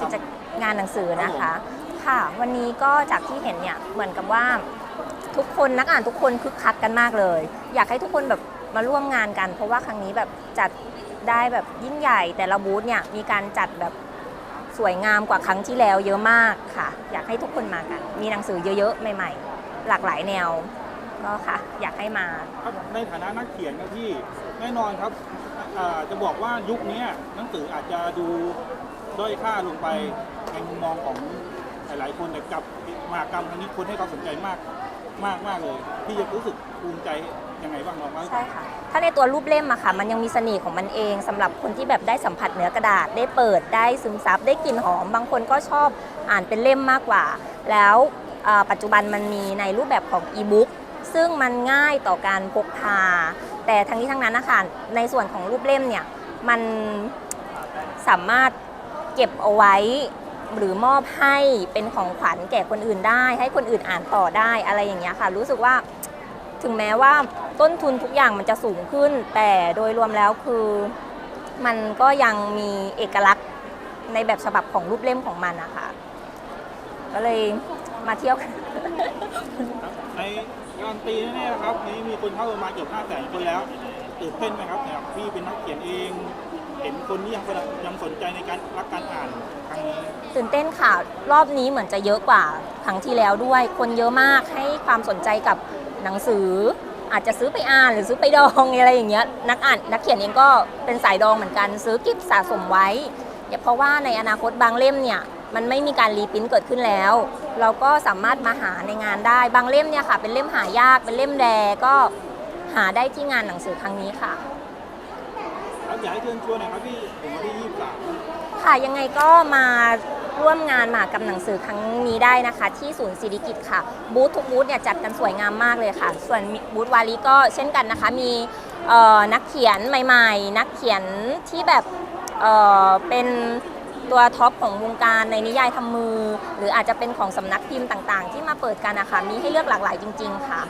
กิจงานหนังสือนะคะ ค่ะ วันนี้ก็จากที่เห็นเนี่ยเหมือนกับว่าทุกคนนักอ่านทุกคนคึกคักกันมากเลย อยากให้ทุกคนแบบมาร่วมงานกัน เพราะว่าครั้งนี้แบบจัดได้แบบยิ่งใหญ่ แต่ละบูธเนี่ยมีการจัดแบบสวยงามกว่าครั้งที่แล้วเยอะมากค่ะ อยากให้ทุกคนมากัน มีหนังสือเยอะๆ ใหม่ๆ หลากหลายแนว ก็ค่ะ อยากให้มา ครับในฐานะนักเขียนนะพี่แน่นอนครับอ่าจะบอกว่ายุคนี้หนังสืออาจจะดู ด้อยค่าลงไปในมุมมองของหลายๆคนแต่กับมากรรมครั้งนี้คนให้ความสนใจมากมากมากเลยพี่จะรู้สึกภูมิใจยังไงบ้างลองเล่าให้ฟังใช่ค่ะ ถ้าในตัวรูปเล่มอะค่ะ มันยังมีเสน่ห์ของมันเองสำหรับคนที่แบบได้สัมผัสเนื้อกระดาษได้เปิดได้ซึมซับได้กลิ่นหอม บางคนก็ชอบอ่านเป็นเล่มมากกว่า แล้วปัจจุบันมันมีในรูปแบบของอีบุ๊กซึ่งมันง่ายต่อการพกพา แต่ทั้งนี้ทั้งนั้นนะคะในส่วนของรูปเล่มเนี่ยมันสามารถ เก็บเอาไว้หรือมอบให้เป็นของขวัญแก่คนอื่นได้ ให้คนอื่นอ่านต่อได้อะไรอย่างเงี้ยค่ะ รู้สึกว่าถึงแม้ว่าต้นทุนทุกอย่างมันจะสูงขึ้น แต่โดยรวมแล้วคือมันก็ยังมีเอกลักษณ์ในแบบฉบับของรูปเล่มของมันนะคะก็เลยมาเที่ยวกันในการนตีน่ๆนะครับนี้มีคนเข้ามาเกือบ5แสนคนแล้วตื่นเต้นไหมครับพี่เป็นนักเขียนเอง เห็นคนที่ยังยังสนใจในการรักการอ่านครั้งนี้ ตื่นเต้นค่ะ รอบนี้เหมือนจะเยอะกว่าครั้งที่แล้วด้วย คนเยอะมากให้ความสนใจกับหนังสือ อาจจะซื้อไปอ่านหรือซื้อไปดองอะไรอย่างเงี้ยนักอ่านนักเขียนเองก็เป็นสายดองเหมือนกันซื้อเก็บสะสมไว้เพราะว่าในอนาคตบางเล่มเนี่ยมันไม่มีการรีปรินท์เกิดขึ้นแล้ว เราก็สามารถมาหาในงานได้บางเล่มเนี่ยค่ะ เป็นเล่มหายากเป็นเล่มแดก็หาได้ที่งานหนังสือครั้งนี้ค่ะ แล้วอยากให้เชิญชวนหน่อยครับพี่ถึงวันที่23ค่ะยังไงก็มาร่วมงานมากรรมหนังสือครั้งนี้ได้นะคะ ที่ศูนย์ศิริกิตค่ะ บูธทุกบูธเนี่ยจัดกันสวยงามมากเลยค่ะ ส่วนบูธวาลีก็เช่นกันนะคะ มีเอ่อนักเขียนใหม่ๆ นักเขียนที่แบบเอ่อเป็นตัวท็อปของวงการในนิยายทำมือ หรืออาจจะเป็นของสำนักพิมพ์ต่างๆ ที่มาเปิดกันนะคะมีให้เลือกหลากหลายจริง ๆ ค่ะ